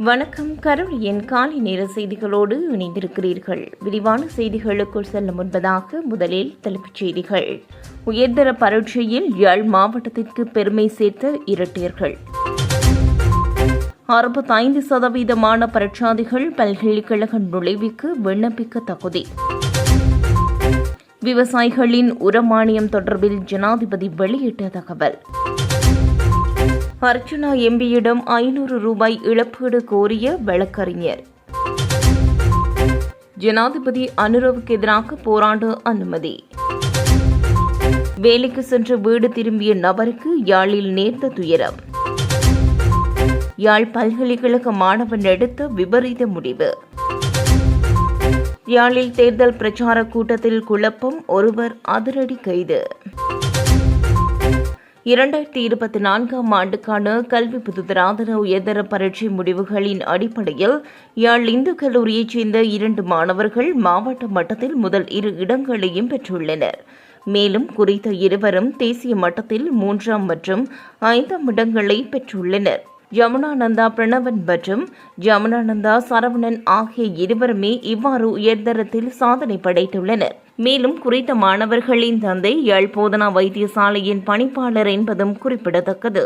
வணக்கம் கருளியின் காலை நேர செய்திகளோடு இணைந்திருக்கிறீர்கள். விரிவான செய்திகளுக்குள் செல்ல முன்பதாக முதலில் தலைப்புச் செய்திகள். உயர்தர பரீட்சையில் யாழ் மாவட்டத்திற்கு பெருமை சேர்த்த இரட்டையர்கள். அறுபத்தைந்து சதவீதமான பரீட்சாதிகள் பல்கலைக்கழக நுழைவுக்கு விண்ணப்பிக்க தகுதி. விவசாயிகளின் உரமானியம் தொடர்பில் ஜனாதிபதி வெளியிட்ட தகவல். அர்ச்சுனா எம்பியிடம் ஐநூறு ரூபாய் இழப்பீடு கோரிய வழக்கறிஞர். ஜனாதிபதி அனுரவுக்கு எதிராக போராட அனுமதி. வேலைக்கு சென்று வீடு திரும்பிய நபருக்கு யாழில் நேர்ந்த துயரம். யாழ் பல்கலைக்கழக மாணவன் எடுத்த விபரீத முடிவு. யாழில் தேர்தல் பிரச்சார கூட்டத்தில் குழப்பம் ஒருவர் அதிரடி கைது. இரண்டாயிரத்தி இருபத்தி நான்காம் ஆண்டுக்கான கல்வி புதுதராதர உயர்தர பரீட்சை முடிவுகளின் அடிப்படையில் யாழ் இந்து கல்லூரியைச் சேர்ந்த இரண்டு மாணவர்கள் மாவட்ட மட்டத்தில் முதல் இரு இடங்களையும் பெற்றுள்ளனர். மேலும் குறித்த இருவரும் தேசிய மட்டத்தில் மூன்றாம் மற்றும் ஐந்தாம் இடங்களை பெற்றுள்ளனர். யமுனானந்தா பிரணவன் மற்றும் யமுனானந்தா சரவணன் ஆகிய இருவருமே இவ்வாறு உயர்தரத்தில் சாதனை படைத்துள்ளனர். மேலும் குறித்த மாணவர்களின் தந்தை யாழ்போதனா வைத்தியசாலையின் பணிப்பாளர் என்பதும் குறிப்பிடத்தக்கது.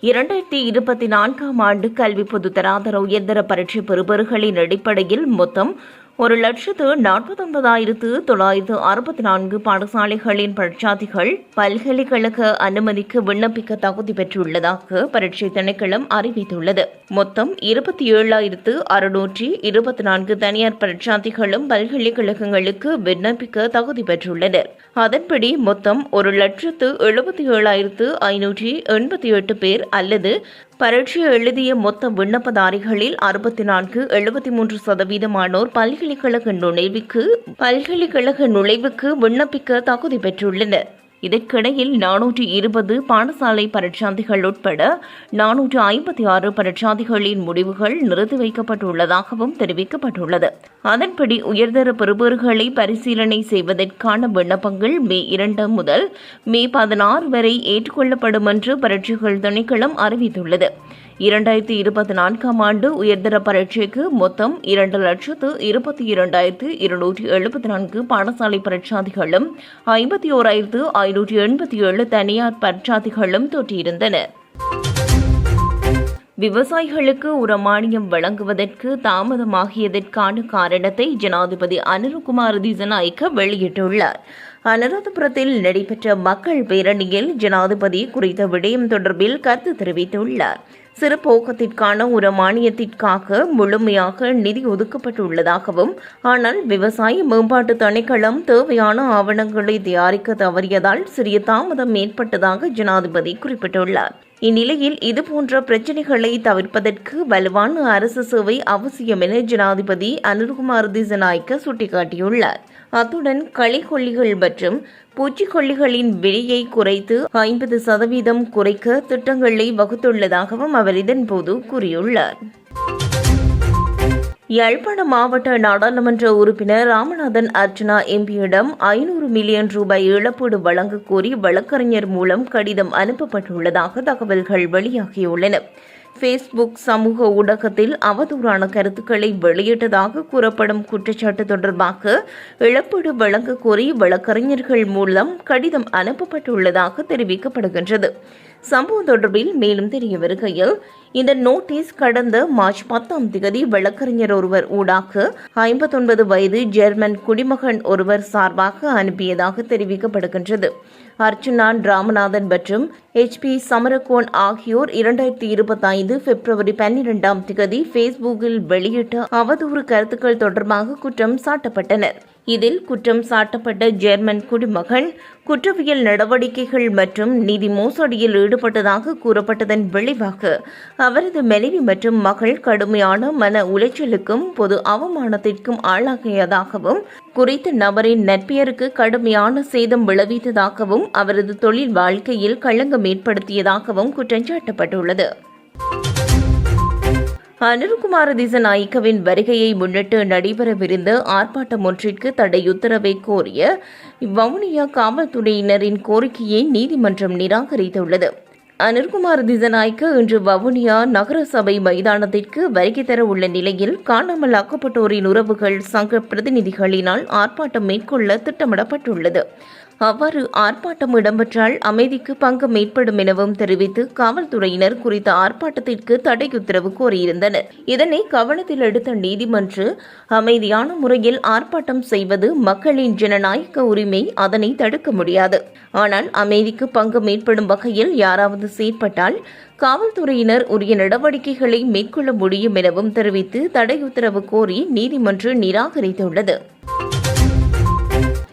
இரண்டாயிரத்தி இருபத்தி நான்காம் ஆண்டு கல்வி பொது தராதர உயர்தர பரீட்சை பெறுபவர்களின் அடிப்படையில் மொத்தம் ஒரு லட்சத்து நாற்பத்தொன்பதாயிரத்து தொள்ளாயிரத்து அறுபத்தி நான்கு பாடசாலைகளின் பரீட்சாதிகள் பல்கலைக்கழக அனுமதிக்கு விண்ணப்பிக்க தகுதி பெற்றுள்ளதாக பரீட்சை திணைக்களம் அறிவித்துள்ளது. மொத்தம் இருபத்தி ஏழாயிரத்து அறுநூற்றி இருபத்தி நான்கு தனியார் பரீட்சாதிகளும் பல்கலைக்கழகங்களுக்கு விண்ணப்பிக்க தகுதி பெற்றுள்ளனர். அதன்படி மொத்தம் ஒரு லட்சத்து எழுபத்தி ஏழாயிரத்து ஐநூற்றி எண்பத்தி எட்டு பேர் அல்லது பரீட்சை எழுதிய மொத்த விண்ணப்பதாரிகளில் அறுபத்தி நான்கு எழுபத்தி மூன்று சதவீதமானோர் பல்கலைக்கழக நுழைவுக்கு பல்கலைக்கழக நுழைவுக்கு விண்ணப்பிக்க தகுதி பெற்றுள்ளனர். இதற்கிடையில் நானூற்றி இருபது பாடசாலை பரீட்சாந்திகள் உட்பட நானூற்று ஐம்பத்தி ஆறு பரீட்சாந்திகளின் முடிவுகள் நிறுத்தி வைக்கப்பட்டுள்ளதாகவும் தெரிவிக்கப்பட்டுள்ளது. அதன்படி உயர்தர பெறுபவர்களை பரிசீலனை செய்வதற்கான விண்ணப்பங்கள் மே இரண்டு முதல் மே பதினாறு வரை ஏற்றுக்கொள்ளப்படும் என்று பரீட்சைகள் திணைக்களம் அறிவித்துள்ளது. இரண்டாயிரத்தி இருபத்தி நான்காம் ஆண்டு உயர்தர பரீட்சைக்கு மொத்தம் இரண்டு லட்சத்து இருபத்தி இரண்டாயிரத்து இருநூற்றி எழுபத்தி நான்கு பாடசாலை பரீட்சாதிகளும் ஐம்பத்தி ஓராயிரத்து ஐநூற்றி எண்பத்தி ஏழு தனியார் பரீட்சாதிகளும் தொற்றியிருந்தனர் விவசாயிகளுக்கு உரமானியம் வழங்குவதற்கு தாமதமாகியதற்கான காரணத்தை ஜனாதிபதி அனுருகுமார் திசநாயக்க வெளியிட்டுள்ளார். அனுராதபுரத்தில் நடைபெற்ற மக்கள் பேரணியில் ஜனாதிபதி குறித்த விடயம் தொடர்பில் கருத்து தெரிவித்துள்ளார். சிறுபோக்கத்திற்கான ஒரு மானியத்திற்காக முழுமையாக நிதி ஒதுக்கப்பட்டுள்ளதாகவும் ஆனால் விவசாய மேம்பாட்டு திணைக்களம் தேவையான ஆவணங்களை தயாரிக்க தவறியதால் சிறிய தாமதம் ஏற்பட்டதாக ஜனாதிபதி குறிப்பிட்டுள்ளார். இந்நிலையில் இதுபோன்ற பிரச்சினைகளை தவிர்ப்பதற்கு வலுவான அரசு சேவை அவசியம் என ஜனாதிபதி அனுர்குமார் திசநாய்க்க சுட்டிக்காட்டியுள்ளார். அத்துடன் களிக்கொல்லிகள் மற்றும் பூச்சிக்கொல்லிகளின் விலையை குறைத்து ஐம்பது சதவீதம் குறைக்க திட்டங்களை வகுத்துள்ளதாகவும் அவர் இதன்போது கூறியுள்ளார். யாழ்ப்பாண மாவட்ட நாடாளுமன்ற உறுப்பினர் ராமநாதன் அர்ச்சனா எம்பியிடம் ஐநூறு மில்லியன் ரூபாய் இழப்பீடு வழங்க கோரி வழக்கறிஞர் மூலம் கடிதம் அனுப்பப்பட்டுள்ளதாக தகவல்கள் வெளியாகியுள்ளன. ஃபேஸ்புக் சமூக ஊடகத்தில் அவதூறான கருத்துக்களை வெளியிட்டதாக கூறப்படும் குற்றச்சாட்டு தொடர்பாக இழப்பீடு வழங்க கோரி வழக்கறிஞர்கள் மூலம் கடிதம் அனுப்பப்பட்டுள்ளதாக தெரிவிக்கப்படுகின்றது. சம்பவம் தொடர்பில் மேலும் தெரிய வருகையில் இந்த நோட்டீஸ் கடந்த மார்ச் பத்தாம் தேதி வழக்கறிஞர் ஒருவர் ஊடாக ஐம்பத்தொன்பது வயது ஜெர்மன் குடிமகன் ஒருவர் சார்பாக அனுப்பியதாக தெரிவிக்கப்படுகின்றது. அர்ச்சுனான் ராமநாதன் மற்றும் எச் பி சமரகோன் ஆகியோர் இரண்டாயிரத்தி இருபத்தி ஐந்து பிப்ரவரி பன்னிரெண்டாம் திகதி ஃபேஸ்புக்கில் வெளியிட்ட அவதூறு கருத்துக்கள் தொடர்பாக குற்றம் சாட்டப்பட்டனர். இதில் குற்றம் சாட்டப்பட்ட ஜெர்மன் குடிமகன் குற்றவியல் நடவடிக்கைகள் மற்றும் நிதி மோசடியில் ஈடுபட்டதாக கூறப்பட்டதன் விளைவாக அவரது மனைவி மற்றும் மகள் கடுமையான மன உளைச்சலுக்கும் பொது அவமானத்திற்கும் ஆளாகியதாகவும் குறித்த நபரின் நட்பெயருக்கு கடுமையான சேதம் விளைவித்ததாகவும் அவரது தொழில் வாழ்க்கையில் களங்கம் ஏற்படுத்தியதாகவும் குற்றஞ்சாட்டப்பட்டுள்ளது அனுர்குமார திசநாயக்கவின் வருகையை முன்னிட்டு நடைபெறவிருந்த ஆர்ப்பாட்டம் ஒன்றிற்கு தடை உத்தரவை கோரிய வவுனியா காவல்துறையினரின் கோரிக்கையை நீதிமன்றம் நிராகரித்துள்ளது. அனில்குமார் திசநாய்க்கு இன்று வவுனியா நகரசபை மைதானத்திற்கு வருகை தர உள்ள நிலையில் காணாமல் ஆக்கப்பட்டோரின் உறவுகள் சங்க பிரதிநிதிகளினால் ஆர்ப்பாட்டம் மேற்கொள்ள திட்டமிடப்பட்டுள்ளது. அவ்வாறு ஆர்ப்பாட்டம் இடம்பெற்றால் அமைதிக்கு பங்கம் ஏற்படும் எனவும் தெரிவித்து காவல்துறையினர் குறித்த ஆர்ப்பாட்டத்திற்கு தடை உத்தரவு கோரியிருந்தனர். இதனை கவனத்தில் எடுத்த நீதிமன்று அமைதியான முறையில் ஆர்ப்பாட்டம் செய்வது மக்களின் ஜனநாயக உரிமை அதனை தடுக்க முடியாது. ஆனால் அமைதிக்கு பங்கம் ஏற்படும் வகையில் யாராவது செயற்பட்டால் காவல்துறையினர் உரிய நடவடிக்கைகளை மேற்கொள்ள முடியும் எனவும் தெரிவித்து தடை உத்தரவு கோரி நீதிமன்று நிராகரித்துள்ளது.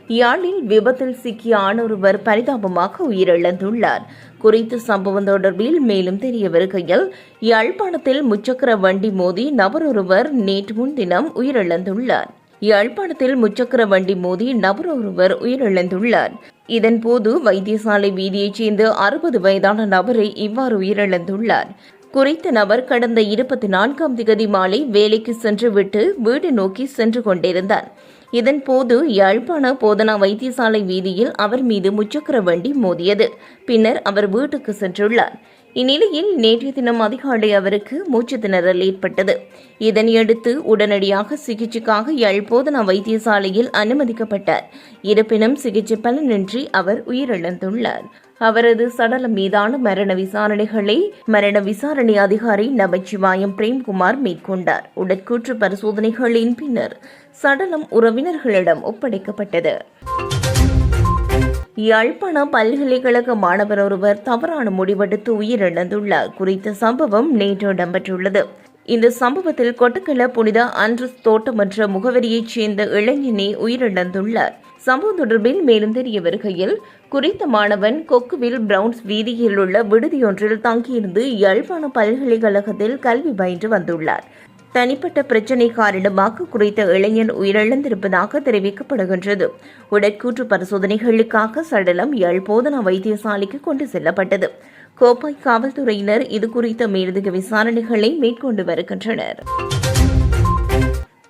யாழில் விபத்தில் சிக்கிய ஆணொருவர் பரிதாபமாக உயிரிழந்துள்ளார். குறித்த சம்பவம் தொடர்பில் மேலும் தெரிய வருகையில் யாழ்ப்பாணத்தில் முச்சக்கர வண்டி மோதி நபரொருவர் நேற்று முன்தினம் உயிரிழந்துள்ளார். யாழ்ப்பாணத்தில் முச்சக்கர வண்டி மோதி நபர் ஒருவர் உயிரிழந்துள்ளார் இதன்போது வைத்தியசாலை வீதியைச் சேர்ந்த அறுபது வயதான நபரை இவ்வாறு உயிரிழந்துள்ளார். குறித்த நபர் கடந்த இருபத்தி நான்காம் திகதி மாலை வேலைக்கு சென்றுவிட்டு வீடு நோக்கி சென்று கொண்டிருந்தார். இதன்போது யாழ்ப்பாண போதனா வைத்தியசாலை வீதியில் அவர் மீது முச்சக்கர வண்டி மோதியது. பின்னர் அவர் வீட்டுக்கு சென்றுள்ளார். இந்நிலையில் நேற்றைய தினம் அதிகாலை அவருக்கு மூச்சு திணறல் ஏற்பட்டது. இதனையடுத்து உடனடியாக சிகிச்சைக்காக யாழ் போதனா வைத்தியசாலையில் அனுமதிக்கப்பட்டார். இருப்பினும் சிகிச்சை பலனின்றி அவர் உயிரிழந்துள்ளார். அவரது சடலம் மீதான மரண விசாரணைகளை மரண விசாரணை அதிகாரி நமச்சிவாயம் பிரேம்குமார் மேற்கொண்டார். உடற்கூற்று பரிசோதனைகளின் பின்னர் சடலம் உறவினர்களிடம் ஒப்படைக்கப்பட்டது. யாழ்ப்பாண பல்கலைக்கழக மாணவர் ஒருவர் தவறான முடிவெடுத்து உயிரிழந்துள்ளார். குறித்த சம்பவம் நேற்று இடம்பெற்றுள்ளது. இந்த சம்பவத்தில் கொட்டக்கல புனித அன்று தோட்டம் என்ற முகவரியைச் சேர்ந்த இளைஞனே உயிரிழந்துள்ளார். சம்பவம் தொடர்பில் மேலும் தெரிய வருகையில் குறித்த மாணவன் கொக்குவில் பிரவுன்ஸ் வீதியில் உள்ள விடுதியொன்றில் தங்கியிருந்து யாழ்ப்பாண பல்கலைக்கழகத்தில் கல்வி பயின்று வந்துள்ளார். தனிப்பட்ட பிரச்சினை காரணமாக குறித்த இளைஞன் உயிரிழந்திருப்பதாக தெரிவிக்கப்படுகின்றது. உடற்கூற்று பரிசோதனைகளுக்காக சடலம் யாழ் போதனா வைத்தியசாலைக்கு கொண்டு செல்லப்பட்டது. கோப்பாய் காவல்துறையினர் இதுகுறித்த மேலதிக விசாரணைகளை மேற்கொண்டு வருகின்றனர்.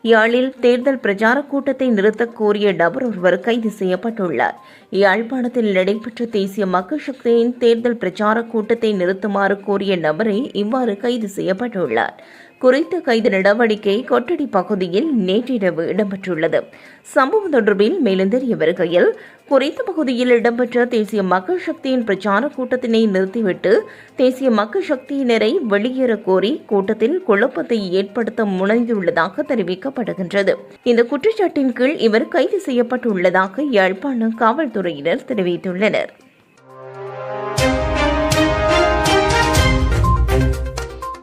யாழில் தேர்தல் பிரச்சார கூட்டத்தை நிறுத்தக் கோரிய நபர் ஒருவர் கைது செய்யப்பட்டுள்ளார். யாழ்ப்பாணத்தில் நடைபெற்ற தேசிய மக்கள் சக்தியின் தேர்தல் பிரச்சார கூட்டத்தை நிறுத்துமாறு கோரிய நபரை இவ்வாறு கைது செய்யப்பட்டுள்ளார். குறித்த கைது நடவடிக்கை கொட்டடி பகுதியில் நேற்றிரவு இடம்பெற்றுள்ளது. சம்பவம் தொடர்பில் மேலும் தெரிய வருகையில் குறித்த பகுதியில் இடம்பெற்ற தேசிய மக்கள் சக்தியின் பிரச்சார கூட்டத்தினை நிறுத்திவிட்டு தேசிய மக்கள் சக்தியினரை வெளியேற கோரி கூட்டத்தில் குழப்பத்தை ஏற்படுத்த முனைந்துள்ளதாக தெரிவிக்கப்படுகின்றது. இந்த குற்றச்சாட்டின் கீழ் இவர் கைது செய்யப்பட்டுள்ளதாக யாழ்ப்பாண காவல்துறையினர் தெரிவித்துள்ளனர்.